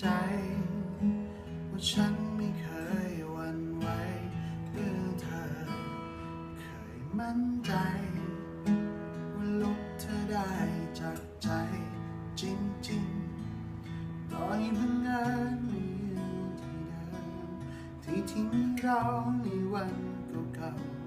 ใจ ว่าฉันไม่เคยหวันไหวเรื่องเธอ เคยมั่นใจ ว่าลบเธอได้จากใจจริงๆต่อให้พังงานไม่อยู่ที่เดิมที่ทิ้งเราในวันเก่าๆ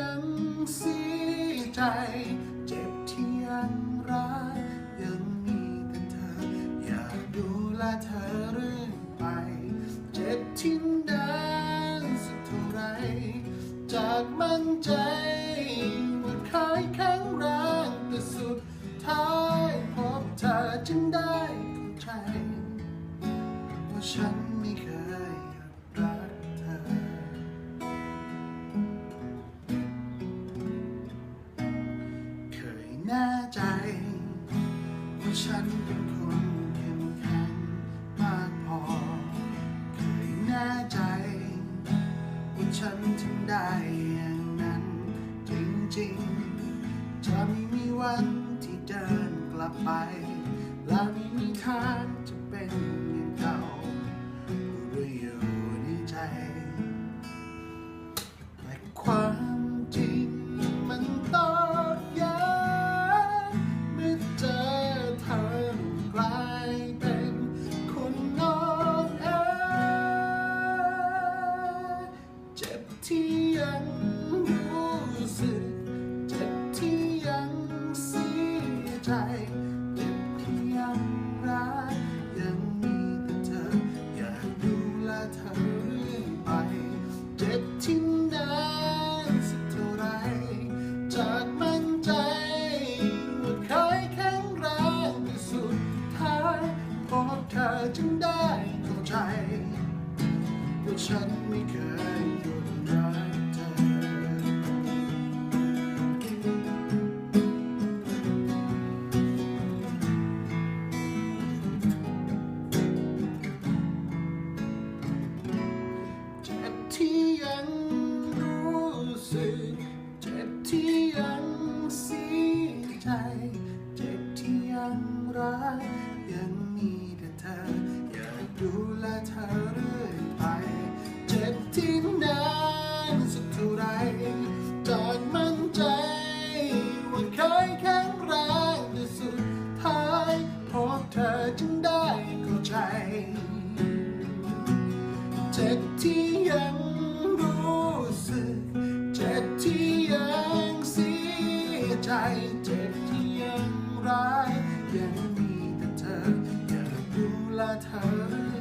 ยังเสียใจ เจ็บที่ยังรักยังมีแต่เธอ อยากดูแลเธอเรื่อยไป เจ็บที่นานสักเท่าไร จากมั่นใจว่าเคยแข็งแรงแต่สุดท้ายพบเธอจึงได้เข้าใจว่าฉันไม่เคย ฉันเป็นคนเข้มแข็งมากพอ เคยแน่ใจ ว่าฉันทำได้อย่างนั้น จริงๆ จะไม่มีวันที่เดินกลับไป และไม่มีทางจะเป็น ฉันไม่เคยหยุดรักเธอ เจ็บที่ยังรู้สึก เจ็บที่ยังเสียใจ เจ็บที่ยังรัก ยังมีแต่เธอ อยากดูแลเธอ จ็บที่ยังรู้สึก เจ็บที่ยังเสียใจ เจ็บที่ยังร้าย ยังมีแต่เธออยากดูแลเธอ